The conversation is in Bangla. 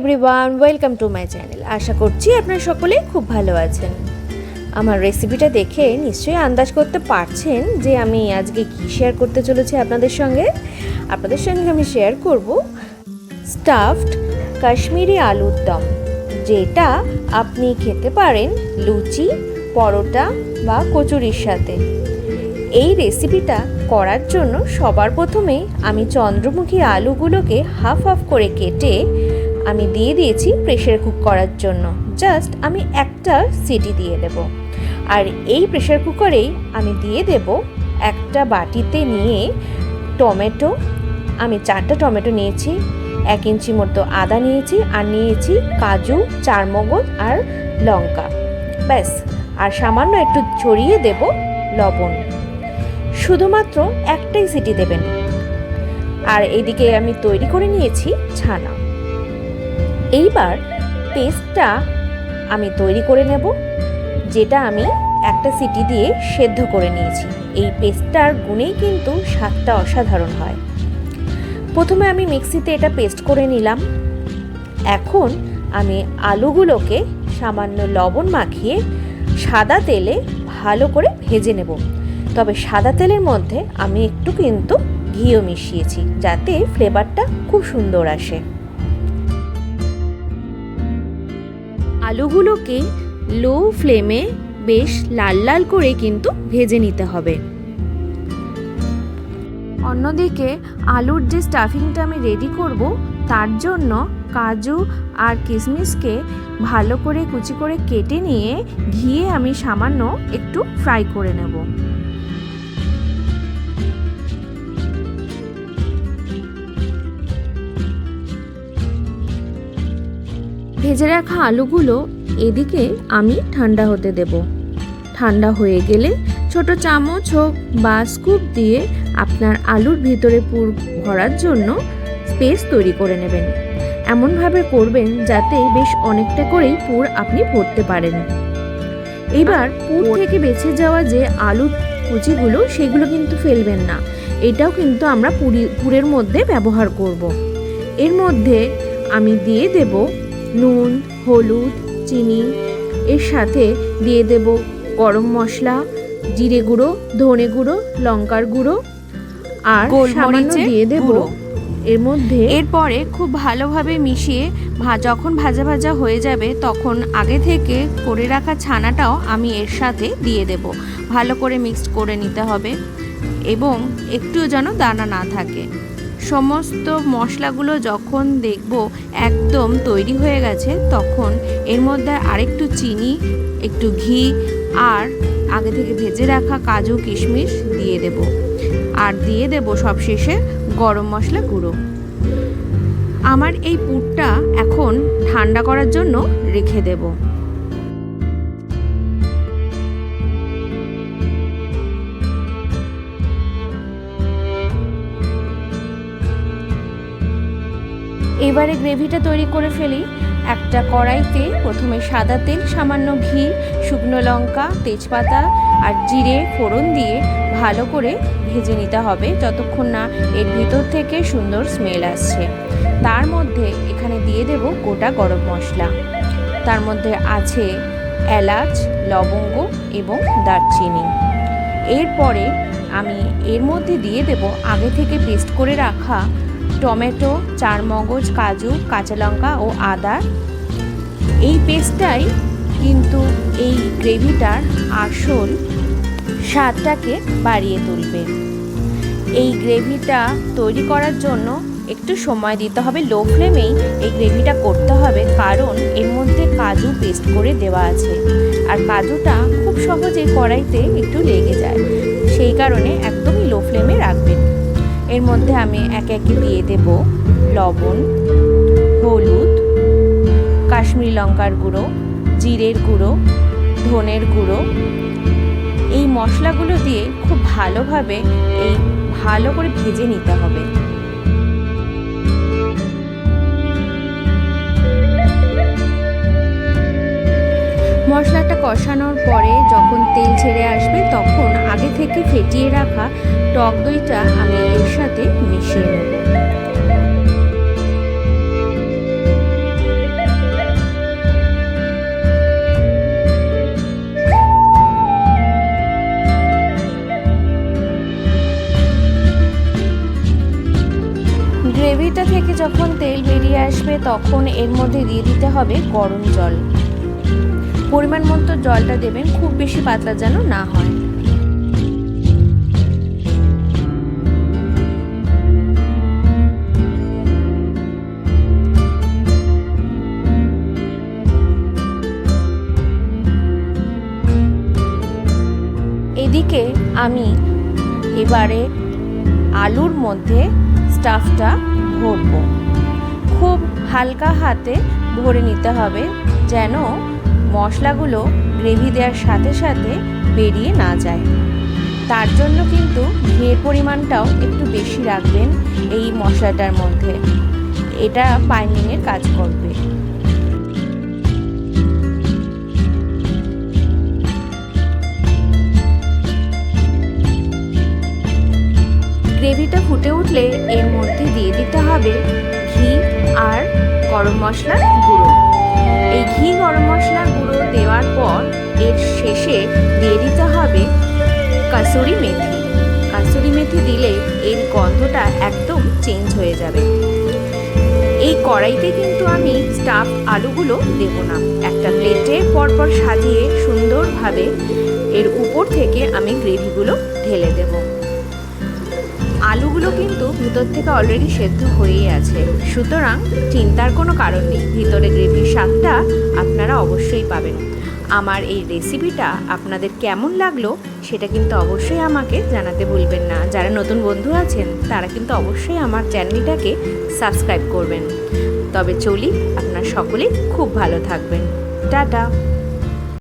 Everyone welcome to my channel আশা করছি আপনারা সকলে খুব ভালো আছেন। আমার রেসিপিটা দেখে নিশ্চয়ই আন্দাজ করতে পারছেন যে আমি আজকে কি শেয়ার করতে চলেছি আপনাদের সঙ্গে। আপনাদের সঙ্গে আমি শেয়ার করব স্টাফড কাশ্মীরি আলুর দম, যেটা আপনি খেতে পারেন লুচি, পরোটা বা কচুরির সাথে। এই রেসিপিটা করার জন্য সবার প্রথমে আমি চন্দ্রমুখী আলুগুলোকে হাফ হাফ করে কেটে আমি দিয়ে দিয়েছি প্রেশার কুক করার জন্য। জাস্ট আমি একটা সিটি দিয়ে দেব। আর এই প্রেশার কুকারেই আমি দিয়ে দেব একটা বাটিতে নিয়ে টমেটো। আমি চারটা টমেটো নিয়েছি, এক ইঞ্চি মতো আদা নিয়েছি, আর নিয়েছি কাজু, চারমগজ আর লঙ্কা। ব্যাস, আর সামান্য একটু ছড়িয়ে দেব লবণ। শুধুমাত্র একটাই সিটি দেবেন। আর এদিকে আমি তৈরি করে নিয়েছি ছানা। এইবার পেস্টটা আমি তৈরি করে নেব, যেটা আমি একটা সিটি দিয়ে সেদ্ধ করে নিয়েছি। এই পেস্টটার গুণেই কিন্তু স্বাদটা অসাধারণ হয়। প্রথমে আমি মিক্সিতে এটা পেস্ট করে নিলাম। এখন আমি আলুগুলোকে সামান্য লবণ মাখিয়ে সাদা তেলে ভালো করে ভেজে নেব। তবে সাদা তেলের মধ্যে আমি একটু কিন্তু ঘিও মিশিয়েছি, যাতে ফ্লেভারটা খুব সুন্দর আসে। আলুগুলোকে লো ফ্লেমে বেশ লাল লাল করে কিন্তু ভেজে নিতে হবে। অন্যদিকে আলুর যে স্টাফিংটা আমি রেডি করব, তার জন্য কাজু আর কিশমিশকে ভালো করে কুচি করে কেটে নিয়ে ঘিয়ে আমি সামান্য একটু ফ্রাই করে নেব। ভেজে রাখা আলুগুলো এদিকে আমি ঠান্ডা হতে দেব। ঠান্ডা হয়ে গেলে ছোট চামচ হোক বা স্কুপ দিয়ে আপনার আলুর ভিতরে পুর ভরার জন্য স্পেস তৈরি করে নেবেন। এমনভাবে করবেন যাতে বেশ অনেকটা করেই পুর আপনি ভরতে পারেন। এবার পুর থেকে বেঁচে যাওয়া যে আলু কুচিগুলো, সেগুলো কিন্তু ফেলবেন না। এটাও কিন্তু আমরা পুরি, পুরের মধ্যে ব্যবহার করব। এর মধ্যে আমি দিয়ে দেব নুন হলুদ চিনি এর সাথে দিয়ে দেব গরম মশলা জিরে গুঁড়ো ধনে গুঁড়ো লঙ্কার গুঁড়ো আর সামান্য দিয়ে দেব এর মধ্যে এরপরে খুব ভালোভাবে মিশিয়ে ভা যখন ভাজা ভাজা হয়ে যাবে তখন আগে থেকে করে রাখা ছানাটাও আমি এর সাথে দিয়ে দেব। ভালো করে মিক্সড করে নিতে হবে এবং একটুও যেন দানা না থাকে। সমস্ত মশলাগুলো যখন দেখব একদম তৈরি হয়ে গেছে, তখন এর মধ্যে আরেকটু চিনি, একটু ঘি আর আগে থেকে ভেজে রাখা কাজু কিশমিশ দিয়ে দেব। আর দিয়ে দেব সবশেষে গরম মশলা গুঁড়ো। আমার এই পুরটা এখন ঠান্ডা করার জন্য রেখে দেবো। এবারে গ্রেভিটা তৈরি করে ফেলি। একটা কড়াইতে প্রথমে সাদা তেল, সামান্য ঘি, শুকনো লঙ্কা, তেজপাতা আর জিরে ফোড়ন দিয়ে ভালো করে ভেজে নিতে হবে যতক্ষণ না এর ভিতর থেকে সুন্দর স্মেল আসছে। তার মধ্যে এখানে দিয়ে দেব গোটা গরম মশলা। তার মধ্যে আছে এলাচ, লবঙ্গ এবং দারচিনি। এরপরে আমি এর মধ্যে দিয়ে দেব আগে থেকে পেস্ট করে রাখা টমেটো, চারমগজ, কাজু, কাঁচা লঙ্কা ও আদা। এই পেস্টটাই কিন্তু এই গ্রেভিটার আসল স্বাদটাকে বাড়িয়ে তুলবে। এই গ্রেভিটা তৈরি করার জন্য একটু সময় দিতে হবে। লো ফ্লেমেই এই গ্রেভিটা করতে হবে, কারণ এর মধ্যে কাজু পেস্ট করে দেওয়া আছে। আর কাজুটা খুব সহজেই কড়াইতে একটু লেগে যায়। সেই কারণে একদমই লো ফ্লেমে রাখবেন। এর মধ্যে আমি একে একে দিয়ে দেব লবণ, হলুদ, কাশ্মীরি লঙ্কার গুঁড়ো, জিরের গুঁড়ো, ধনের গুঁড়ো। এই মশলাগুলো দিয়ে খুব ভালোভাবে এই ভালো করে ভেজে নিতে হবে। মশলাটা কষানোর পরে যখন তেল ছেড়ে আসবে, তখন আগে থেকে ফেটিয়ে রাখা টক দইটা আমি এর সাথে মিশিয়ে নেব। গ্রেভিটা থেকে যখন তেল বেরিয়ে আসবে, তখন এর মধ্যে দিয়ে দিতে হবে গরম জল। পরিমাণ মতো জলটা দেবেন, খুব বেশি পাতলা যেন না হয়। এদিকে আমি এবারে আলুর মধ্যে স্টাফটা ভরবো। খুব হালকা হাতে ভরে নিতে হবে যেন মশলাগুলো গ্রেভি দেওয়ার সাথে সাথে বেরিয়ে না যায়। তার জন্য কিন্তু ঘিয়ের পরিমাণটাও একটু বেশি রাখবেন এই মশলাটার মধ্যে। এটা বাইন্ডিংয়ের কাজ করবে। গ্রেভিটা ফুটে উঠলে এর মধ্যে দিয়ে দিতে হবে ঘি আর গরম মশলার গুঁড়ো। এই ঘি গরম মশলার গুঁড়ো দেওয়ার পর এর শেষে দিয়ে দিতে হবে কাসুরি মেথি। কাসুরি মেথি দিলে এর গন্ধটা একদম চেঞ্জ হয়ে যাবে। এই কড়াইতে কিন্তু আমি স্টাফ আলুগুলো দেব না। একটা প্লেটে পরপর সাজিয়ে সুন্দরভাবে এর উপর থেকে আমি গ্রেভিগুলো ঢেলে দেবো। ভিতর থেকে অলরেডি সেদ্ধ হয়েই আছে। সুতরাং চিন্তার কোনো কারণ নেই। ভিতরে গ্রেভির স্বাদটা আপনারা অবশ্যই পাবেন। আমার এই রেসিপিটা আপনাদের কেমন লাগল সেটা কিন্তু অবশ্যই আমাকে জানাতে ভুলবেন না। যারা নতুন বন্ধু আছেন, তারা কিন্তু অবশ্যই আমার চ্যানেলটাকে সাবস্ক্রাইব করবেন। তবে চলি, আপনার সকলেই খুব ভালো থাকবেন। টাটা!